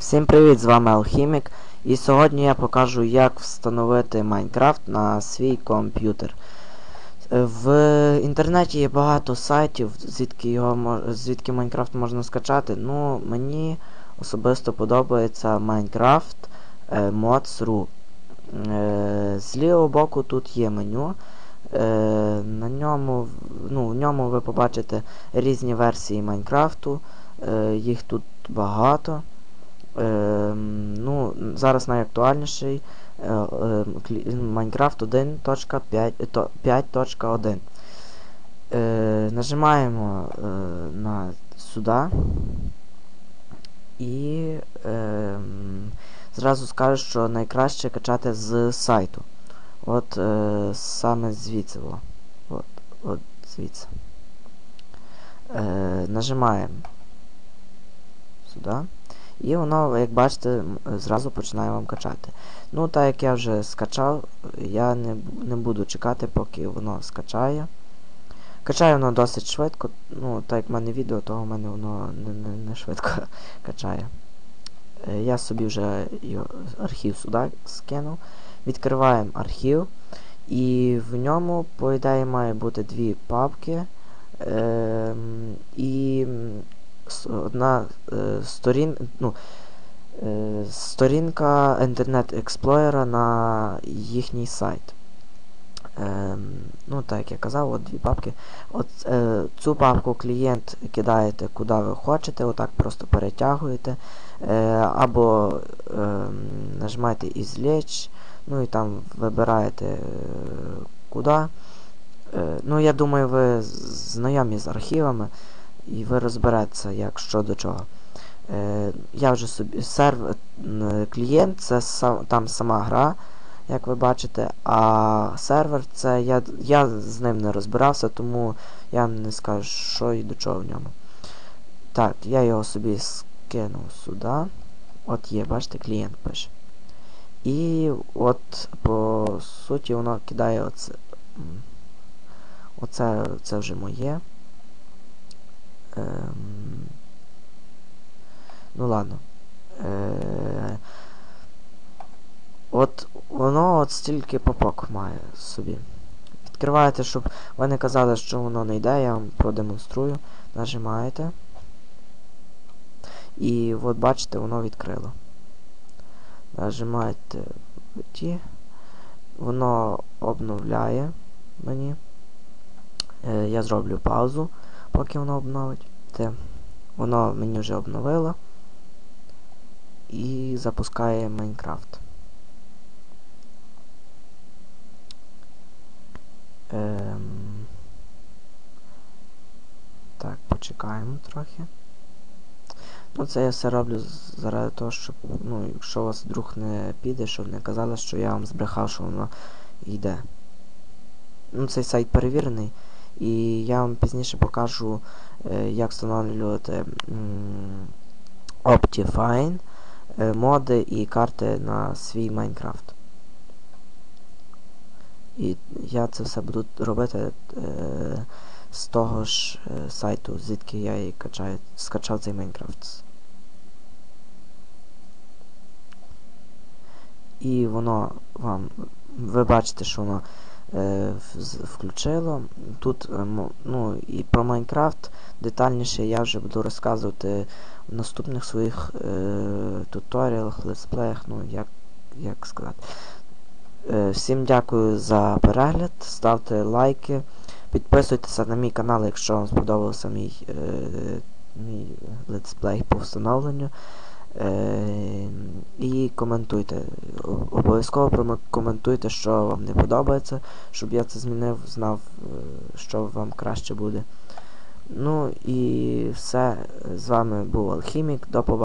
Всім привіт, з вами Алхімік. І сьогодні я покажу, як встановити Майнкрафт на свій комп'ютер. Е, В інтернеті є багато сайтів, звідки його звідки Майнкрафт можна скачати. Ну, мені особисто подобається е, Mods.ru. Е, З лівого боку тут є меню. Е, на ньому, ну, в ньому ви побачите різні версії Майнкрафту. Е, їх тут багато. Ем, ну, зараз найактуальніший е, е, Minecraft 1.5.1. Е, нажимаємо е, на сюди і ем, зразу скажу, що найкраще качати з сайту. От е, саме звідси. От, от звідси. Е, нажимаємо сюди. І воно, як бачите, зразу починає вам качати. Ну, так як я вже скачав, я не, не буду чекати, поки воно скачає. Качає воно досить швидко. Ну, так як в мене відео, то в мене воно не, не, не швидко качає. Е, Я собі вже архів сюди скинув. Відкриваємо архів. І в ньому, по ідеї, має бути дві папки. Ем, і одна е, сторін, ну, е, сторінка Internet Explorer на їхній сайт. Ем, ну, так як я казав, от дві папки. От е, цю папку клієнт кидаєте куди ви хочете, отак просто перетягуєте. Е, або е, нажимаєте «Извлечь», ну і там вибираєте е, куди. Е, ну, я думаю, ви знайомі з архівами і ви розберетеся, як що до чого. Е, я вже собі сервер клієнт це сам, там сама гра, як ви бачите, а сервер це я, я з ним не розбирався, тому я не скажу, що і до чого в ньому. Так, я його собі скинув сюди. От є, бачите, клієнт пише. І от по суті воно кидає оце. Оце це вже моє. Ем, ну ладно. Е, от воно от стільки попок має собі. Відкриваєте, щоб ви не казали, що воно не йде, я вам продемонструю. Нажимаєте. І от бачите, воно відкрило. Нажимаєте ті. Воно обновляє мені. Е, я зроблю паузу, поки воно обновить. Те. Воно мені вже обновило. І запускає Майнкрафт. Ем... Так, почекаємо трохи. Ну, це я все роблю заради того, щоб, ну, якщо у вас вдруг не піде, щоб не казали, що я вам збрехав, що воно йде. Ну, цей сайт перевірений. І я вам пізніше покажу, як встановлювати Optifine, е, моди і карти на свій Майнкрафт. І я це все буду робити е, з того ж е, сайту, звідки я і качаю, скачав цей Майнкрафт. І воно вам. Ви бачите, що воно е, включило. Тут е, ну, і про Майнкрафт детальніше я вже буду розказувати в наступних своїх е, туторіалах, летсплеях, ну як, як сказати. Е, всім дякую за перегляд, ставте лайки, підписуйтеся на мій канал, якщо вам сподобався мій, е, мій летсплей по встановленню. Е, і коментуйте. Обов'язково коментуйте, що вам не подобається, щоб я це змінив, знав, е, що вам краще буде. Ну і все. З вами був Алхімік. До побачення.